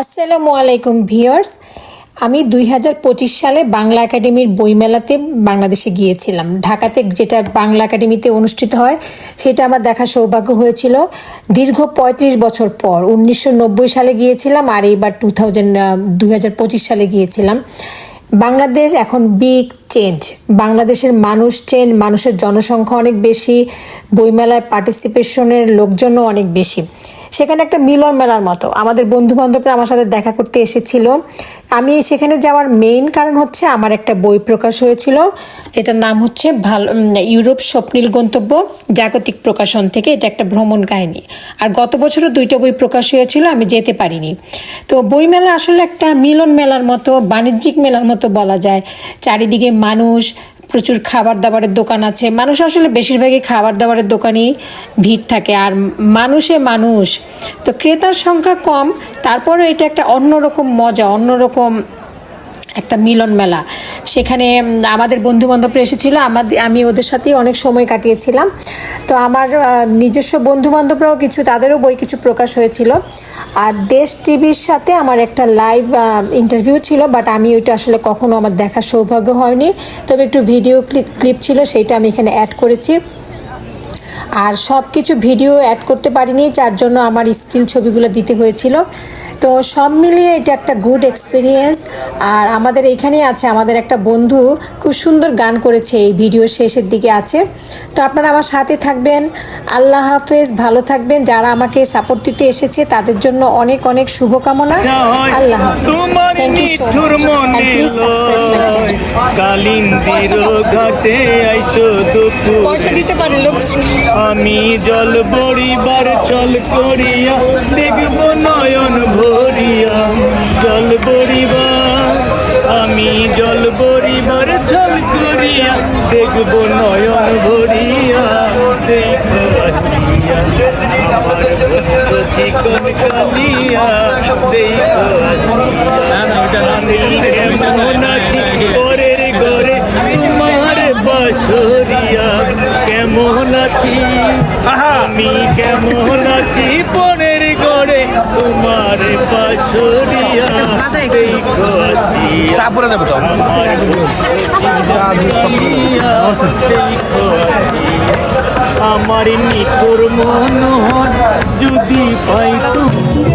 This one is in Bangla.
আসসালামু আলাইকুম ভিউয়ার্স। আমি দুই হাজার পঁচিশ সালে বাংলা একাডেমির বইমেলাতে বাংলাদেশে গিয়েছিলাম। ঢাকাতে যেটা বাংলা একাডেমিতে অনুষ্ঠিত হয়, সেটা আমার দেখার সৌভাগ্য হয়েছিল। দীর্ঘ পঁয়ত্রিশ বছর পর উনিশশো নব্বই সালে গিয়েছিলাম আর এইবার টু থাউজেন্ড সালে গিয়েছিলাম। বাংলাদেশ এখন বিগ চেঞ্জ বাংলাদেশের মানুষ চেঞ্জ মানুষের জনসংখ্যা অনেক বেশি, বইমেলায় পার্টিসিপেশনের লোকজনও অনেক বেশি। সেখানে একটা মিলন মেলার মতো। আমাদের বন্ধু বান্ধবরা আমার সাথে দেখা করতে এসেছিল। আমি সেখানে যাওয়ার মেইন কারণ হচ্ছে আমার একটা বই প্রকাশ হয়েছিল, যেটার নাম হচ্ছে ভালো ইউরোপ স্বপ্নীল গন্তব্য, জাগতিক প্রকাশন থেকে। এটা একটা ভ্রমণ কাহিনী। আর গত বছরও দুইটা বই প্রকাশ হয়েছিল, আমি যেতে পারিনি। তো বইমেলা আসলে একটা মিলন মেলার মতো, বাণিজ্যিক মেলার মতো বলা যায়। চারিদিকে মানুষ প্রচুর খাবার দাবারের দোকান আছে। মানুষ আসলে বেশিরভাগই খাবার দাবারের দোকানেই ভিড় থাকে। আর মানুষে মানুষ। তো ক্রেতার সংখ্যা কম, তারপরেও এটা একটা অন্যরকম মজা, অন্যরকম একটা মিলন মেলা সেখানে আমাদের বন্ধু বান্ধবরা এসেছিল। আমাদের আমি ওদের সাথেই অনেক সময় কাটিয়েছিলাম। তো আমার নিজস্ব বন্ধু বান্ধবরাও কিছু, তাদেরও বই কিছু প্রকাশ হয়েছিল। আর দেশ টিভির সাথে আমার একটা লাইভ ইন্টারভিউ ছিল, বাট আমি ওইটা আসলে কখনো আমার দেখার সৌভাগ্য হয়নি। তবে একটু ভিডিও ক্লিপ ক্লিপ ছিল, সেইটা আমি এখানে অ্যাড করেছি। আর সব কিছু ভিডিও অ্যাড করতে পারিনি, যার জন্য আমার স্টিল ছবিগুলো দিতে হয়েছিল। তো সব মিলিয়ে এটা একটা গুড এক্সপিরিয়েন্স আর আমাদের এইখানেই আছে আমাদের একটা বন্ধু খুব সুন্দর গান করেছে এই ভিডিও শেষের দিকে আছে। তো আপনারা আমার সাথে থাকবেন। আল্লাহ হাফেজ ভালো থাকবেন। যারা আমাকে সাপোর্ট দিতে এসেছে তাদের জন্য অনেক অনেক শুভকামনা। আল্লাহ হাফেজ। Thank you so much please subscribe my channel কালিন্দির ঘাটে আইসো দুপুর। আমি জল বড়িবার চল করিয়া দেখব নয়ন ভরিয়া। জল বড়িবার আমি জল বড়িবার চল করিয়া দেখব নয়ন ভরিয়া। দেখো আসিয়া আমার চিকন কালিয়া দেখো আছি? আমি কেমন আছি? পরের ঘরে তোমার দেখো আসিয়া চাপুরে তো। আমার নিকর মনোহর যদি পাই তুমি